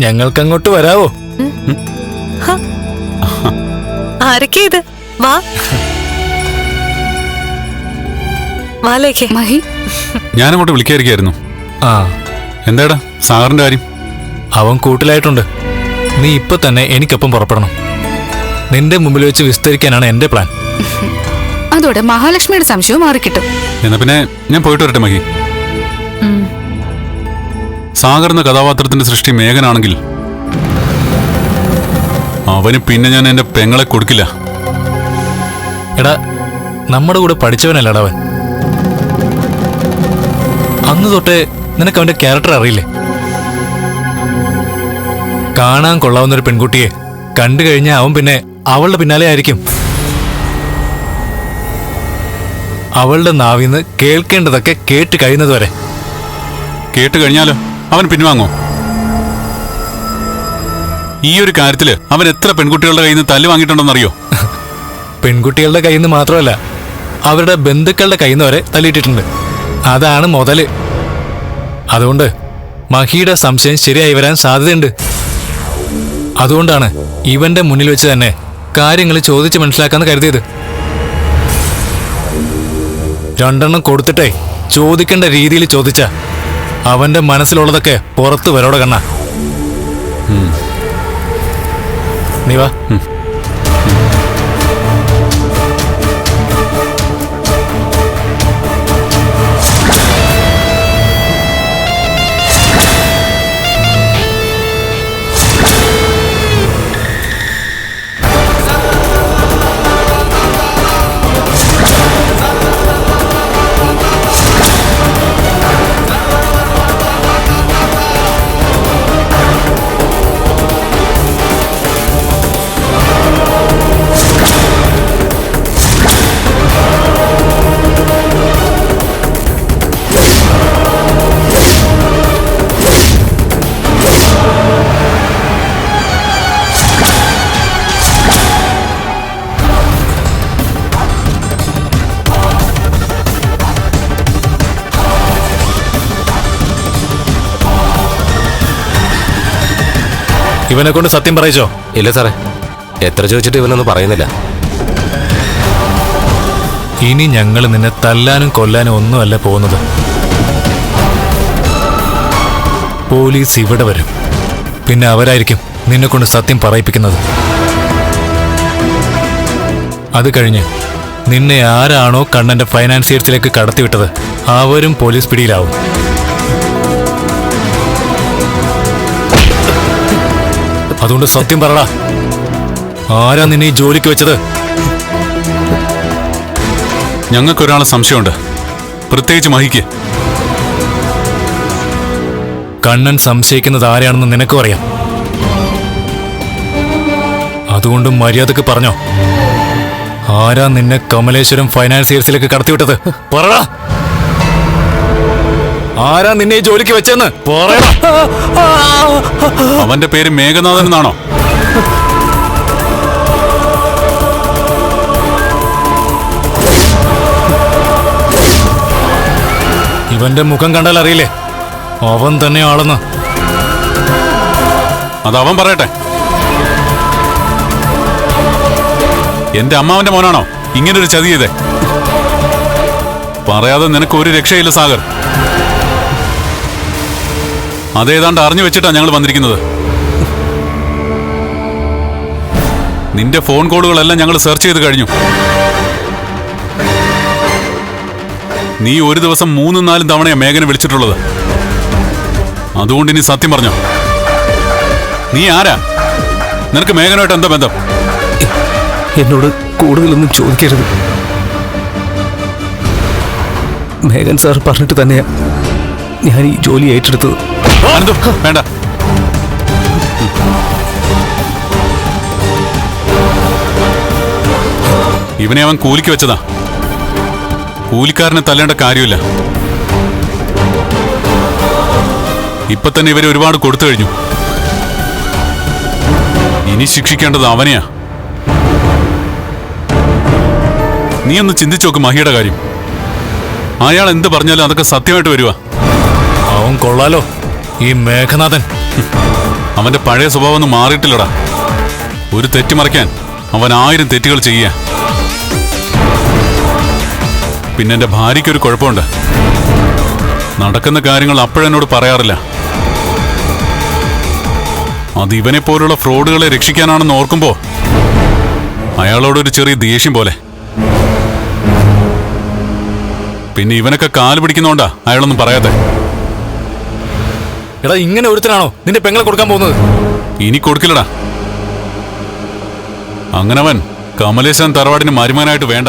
ഞങ്ങൾക്കങ്ങോട്ട് വരാവോ? ആരൊക്കെ ഇത്? വാ. വാലേക്കേ. മഹി. ഞാനങ്ങോട്ട് വിളിക്കായിരിക്കായിരുന്നു. ആ. എന്താടാ? സാറിന്റെ കാര്യം? അവൻ കൂട്ടിലായിട്ടുണ്ട്. നീ ഇപ്പൊ തന്നെ എനിക്കൊപ്പം പുറപ്പെടണം. നിന്റെ മുമ്പിൽ വെച്ച് വിസ്തരിക്കാനാണ് എന്റെ പ്ലാൻ. അതോടെ മഹാലക്ഷ്മിയുടെ സംശയവും മാറിക്കിട്ടും. എന്നാ പിന്നെ ഞാൻ പോയിട്ട് വരട്ടെ മഹി. സാഗർ എന്ന കഥാപാത്രത്തിന്റെ സൃഷ്ടി മേഘനാണെങ്കിൽ അവന് പിന്നെ ഞാൻ എന്റെ പെങ്ങളെ കൊടുക്കില്ല. എടാ നമ്മുടെ കൂടെ പഠിച്ചവനല്ലടാ അവൻ. അന്ന് തൊട്ടേ നിനക്ക് അവന്റെ ക്യാരക്ടർ അറിയില്ലേ? കാണാൻ കൊള്ളാവുന്ന ഒരു പെൺകുട്ടിയെ കണ്ടു കഴിഞ്ഞാൽ അവൻ പിന്നെ അവളുടെ പിന്നാലെ ആയിരിക്കും. അവളുടെ നാവിന്ന് കേൾക്കേണ്ടതൊക്കെ കേട്ട് കഴിയുന്നത് വരെ. കേട്ട് കഴിഞ്ഞാലോ? അവൻ പിൻവാങ്ങോ. ഈ ഒരു കാര്യത്തിൽ അവൻ എത്ര പെൺകുട്ടികളുടെ കയ്യിൽ നിന്ന് തല്ല് വാങ്ങിയിട്ടുണ്ടെന്നറിയോ? പെൺകുട്ടികളുടെ കയ്യിൽ നിന്ന് മാത്രമല്ല അവരുടെ ബന്ധുക്കളുടെ കയ്യിൽ നിന്ന് വരെ തല്ലിയിട്ടിട്ടുണ്ട്. അതാണ് മുതൽ. അതുകൊണ്ട് മഹിയുടെ സംശയം ശരിയായി വരാൻ സാധ്യതയുണ്ട്. അതുകൊണ്ടാണ് ഇവന്റെ മുന്നിൽ വെച്ച് തന്നെ കാര്യങ്ങൾ ചോദിച്ച് മനസ്സിലാക്കാന്ന് കരുതിയത്. രണ്ടെണ്ണം കൊടുത്തിട്ടേ ചോദിക്കേണ്ട രീതിയിൽ ചോദിച്ച അവന്റെ മനസ്സിലുള്ളതൊക്കെ പുറത്തു വരോടെ കണ്ണ. നീ വാ. ഇവനെ കൊണ്ട് സത്യം പറയിച്ചോ? ഇല്ല സാറേ. എത്ര ചോദിച്ചിട്ട് ഇവനൊന്നും പറയുന്നില്ല. ഇനി ഞങ്ങൾ നിന്നെ തല്ലാനും കൊല്ലാനും ഒന്നുമല്ല പോകുന്നത്. പോലീസ് ഇവിടെ വരും. പിന്നെ അവരായിരിക്കും നിന്നെ കൊണ്ട് സത്യം പറയിപ്പിക്കുന്നത്. അത് കഴിഞ്ഞ് നിന്നെ ആരാണോ കണ്ണന്റെ ഫൈനാൻസിയേഴ്സിലേക്ക് കടത്തിവിട്ടത് അവരും പോലീസ് പിടിയിലാവും. അതുകൊണ്ട് സത്യം പറടാ. ആരാ നിന്നെ ഈ ജോലിക്ക് വെച്ചത്? ഞങ്ങൾക്കൊരാളെ സംശയമുണ്ട്. പ്രത്യേകിച്ച് മഹിക്ക്. കണ്ണൻ സംശയിക്കുന്നത് ആരാണെന്ന് നിനക്കും അറിയാം. അതുകൊണ്ട് മര്യാദയ്ക്ക് പറഞ്ഞോ. ആരാ നിന്നെ കമലേശ്വരം ഫൈനാൻസിയേഴ്സിലേക്ക് കടത്തിവിട്ടത്? പറടാ. ആരാ നിന്നെ ഈ ജോലിക്ക് വെച്ചെന്ന്? അവന്റെ പേര് മേഘനാഥൻ എന്നാണോ? ഇവന്റെ മുഖം കണ്ടാൽ അറിയില്ലേ? അവൻ തന്നെ ആളെന്ന്. അത് പറയട്ടെ. എന്റെ അമ്മാവന്റെ മോനാണോ? ഇങ്ങനൊരു ചതി ചെയ്തേ. പറയാതെ നിനക്ക് ഒരു രക്ഷയില്ല സാഗർ. അതേതാണ്ട് അറിഞ്ഞു വെച്ചിട്ടാ ഞങ്ങൾ വന്നിരിക്കുന്നത്. നിന്റെ ഫോൺ കോളുകളെല്ലാം ഞങ്ങൾ സെർച്ച് ചെയ്ത് കഴിഞ്ഞു. നീ ഒരു ദിവസം മൂന്നും നാലും തവണയാ മേഘനെ വിളിച്ചിട്ടുള്ളത്. അതുകൊണ്ട് ഇനി സത്യം പറഞ്ഞോ. നീ ആരാ? നിനക്ക് മേഘനുമായിട്ട് എന്താ ബന്ധം? എന്നോട് കൂടുതലൊന്നും ചോദിക്കരുത്. മേഘൻ സാർ പറഞ്ഞിട്ട് തന്നെയാ. ഞാൻ ഈ ജോലി ഏറ്റെടുത്തത് വേണ്ട. ഇവനെ അവൻ കൂലിക്ക് വെച്ചതാ. കൂലിക്കാരനെ തല്ലേണ്ട കാര്യമില്ല. ഇപ്പൊ തന്നെ ഇവരെ ഒരുപാട് കൊടുത്തു കഴിഞ്ഞു. ഇനി ശിക്ഷിക്കേണ്ടത് അവനെയാ. നീ ഒന്ന് ചിന്തിച്ചു നോക്ക് മഹിയുടെ കാര്യം. അയാൾ എന്ത് പറഞ്ഞാലും അതൊക്കെ സത്യമായിട്ട് വരുവാ. അവൻ കൊള്ളാലോ. ഈ മേഘനാഥൻ. അവന്റെ പഴയ സ്വഭാവം ഒന്നും മാറിയിട്ടില്ലടാ. ഒരു തെറ്റ് മറയ്ക്കാൻ അവൻ ആയിരം തെറ്റുകൾ ചെയ്യ പിന്നെ എന്റെ ഭാര്യയ്ക്കൊരു കുഴപ്പമുണ്ട്. നടക്കുന്ന കാര്യങ്ങൾ അപ്പോഴെന്നോട് പറയാറില്ല. അത് ഇവനെ പോലുള്ള ഫ്രോഡുകളെ രക്ഷിക്കാനാണെന്ന് ഓർക്കുമ്പോ അയാളോടൊരു ചെറിയ ദേഷ്യം പോലെ. പിന്നെ ഇവനൊക്കെ കാൽ പിടിക്കുന്നോണ്ടാ അയാളൊന്നും പറയാതെ എടാ ഇങ്ങനെ ഒരുത്തനാണോ നിന്റെ പെങ്ങളെ കൊടുക്കാൻ പോകുന്നത്? ഇനി കൊടുക്കില്ലടാ. അങ്ങനവൻ കമലേശൻ തറവാടിന് മരുമാനായിട്ട് വേണ്ട.